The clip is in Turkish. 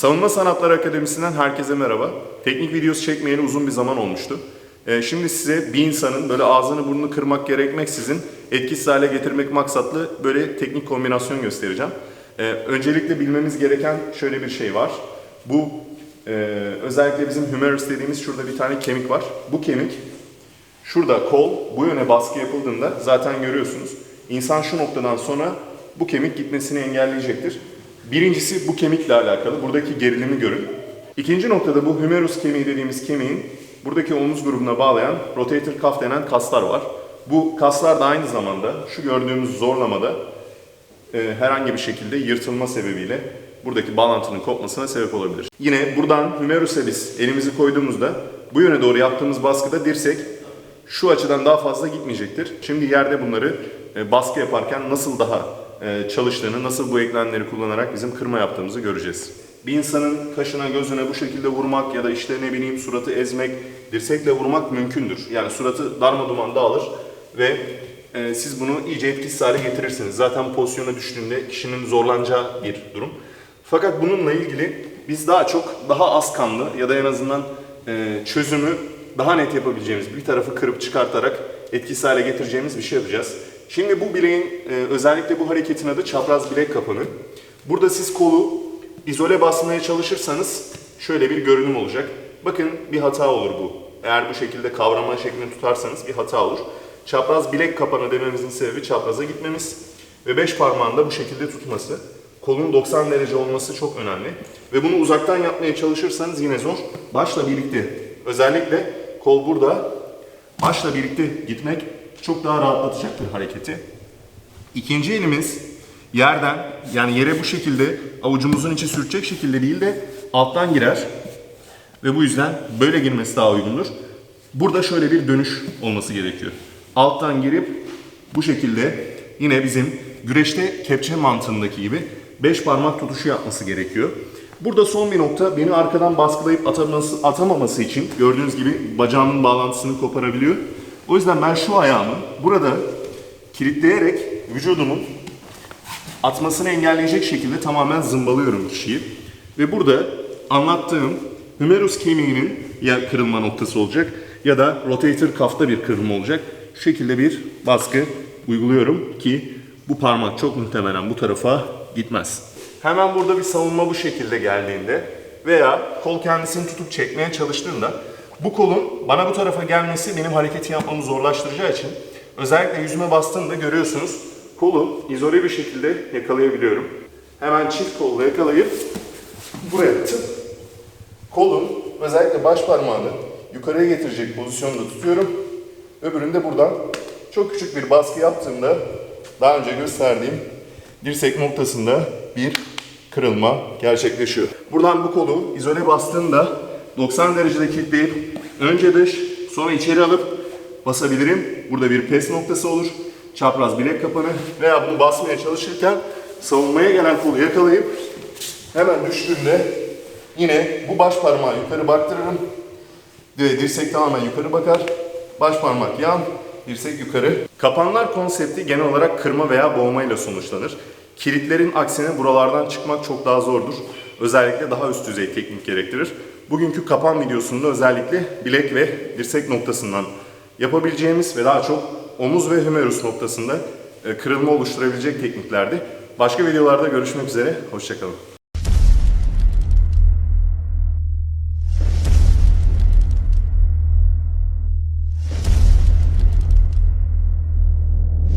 Savunma Sanatları Akademisi'nden herkese merhaba. Teknik videosu çekmeyeli uzun bir zaman olmuştu. Ee, şimdi size bir insanın böyle ağzını burnunu kırmak gerekmeksizin etkisiz hale getirmek maksatlı böyle teknik kombinasyon göstereceğim. Ee, öncelikle bilmemiz gereken şöyle bir şey var. Bu e, özellikle bizim humerus dediğimiz şurada bir tane kemik var. Bu kemik Şurada kol bu yöne baskı yapıldığında zaten görüyorsunuz. İnsan şu noktadan sonra bu kemik gitmesini engelleyecektir. Birincisi bu kemikle alakalı. Buradaki gerilimi görün. İkinci noktada bu humerus kemiği dediğimiz kemiğin buradaki omuz grubuna bağlayan rotator cuff denen kaslar var. Bu kaslar da aynı zamanda şu gördüğümüz zorlamada e, herhangi bir şekilde yırtılma sebebiyle buradaki bağlantının kopmasına sebep olabilir. Yine buradan humerus'a biz elimizi koyduğumuzda bu yöne doğru yaptığımız baskıda dirsek şu açıdan daha fazla gitmeyecektir. Şimdi yerde bunları e, baskı yaparken nasıl daha çalıştığını, nasıl bu eklemleri kullanarak bizim kırma yaptığımızı göreceğiz. Bir insanın kaşına, gözüne bu şekilde vurmak ya da işte ne bileyim suratı ezmek, dirsekle vurmak mümkündür. Yani suratı darmaduman dağılır ve e, siz bunu iyice etkisiz hale getirirsiniz. Zaten pozisyona düştüğünde kişinin zorlanacağı bir durum. Fakat bununla ilgili biz daha çok daha az kanlı ya da en azından e, çözümü daha net yapabileceğimiz bir tarafı kırıp çıkartarak etkisiz hale getireceğimiz bir şey yapacağız. Şimdi bu bileğin e, özellikle bu hareketin adı çapraz bilek kapanı. Burada siz kolu izole basmaya çalışırsanız şöyle bir görünüm olacak. Bakın bir hata olur bu. Eğer bu şekilde kavrama şeklini tutarsanız bir hata olur. Çapraz bilek kapanı dememizin sebebi çapraza gitmemiz ve beş parmağın da bu şekilde tutması. Kolun 90 derece olması çok önemli. Ve bunu uzaktan yapmaya çalışırsanız yine zor. Başla birlikte. Özellikle kol burada. Başla birlikte gitmek çok daha rahatlatacaktır hareketi. İkinci elimiz yerden yani yere bu şekilde avucumuzun içi sürtecek şekilde değil de alttan girer. Ve bu yüzden böyle girmesi daha uygundur. Burada şöyle bir dönüş olması gerekiyor. Alttan girip bu şekilde yine bizim güreşte kepçe mantığındaki gibi 5 parmak tutuşu yapması gerekiyor. Burada son bir nokta beni arkadan baskılayıp ataması, atamaması için gördüğünüz gibi bacağımın bağlantısını koparabiliyor. O yüzden ben şu ayağımı burada kilitleyerek vücudumun atmasını engelleyecek şekilde tamamen zımbalıyorum kişiyi. Ve burada anlattığım humerus kemiğinin ya kırılma noktası olacak ya da rotator cuff'ta bir kırılma olacak. Şekilde bir baskı uyguluyorum ki bu parmak çok muhtemelen bu tarafa gitmez. Hemen burada bir savunma bu şekilde geldiğinde veya kol kendisini tutup çekmeye çalıştığında bu kolun bana bu tarafa gelmesi benim hareketi yapmamı zorlaştıracağı için özellikle yüzüme bastığımda görüyorsunuz kolu izole bir şekilde yakalayabiliyorum. Hemen çift kolla yakalayıp buraya tıp kolun özellikle baş parmağını yukarıya getirecek pozisyonda tutuyorum. Öbürünü de buradan çok küçük bir baskı yaptığımda daha önce gösterdiğim dirsek noktasında bir kırılma gerçekleşiyor. Buradan bu kolu izole bastığımda 90 derecede kilitleyip önce dış sonra içeri alıp basabilirim. Burada bir pes noktası olur. Çapraz bilek kapanı veya bunu basmaya çalışırken savunmaya gelen kolu yakalayıp hemen düştüğünde yine bu baş parmağı yukarı baktırırım. Dirsek tamamen yukarı bakar. Baş parmak yan, dirsek yukarı. Kapanlar konsepti genel olarak kırma veya boğmayla sonuçlanır. Kilitlerin aksine buralardan çıkmak çok daha zordur. Özellikle daha üst düzey teknik gerektirir. Bugünkü kapan videosunda özellikle bilek ve dirsek noktasından yapabileceğimiz ve daha çok omuz ve humerus noktasında e, kırılma oluşturabilecek tekniklerdi. Başka videolarda görüşmek üzere, hoşçakalın.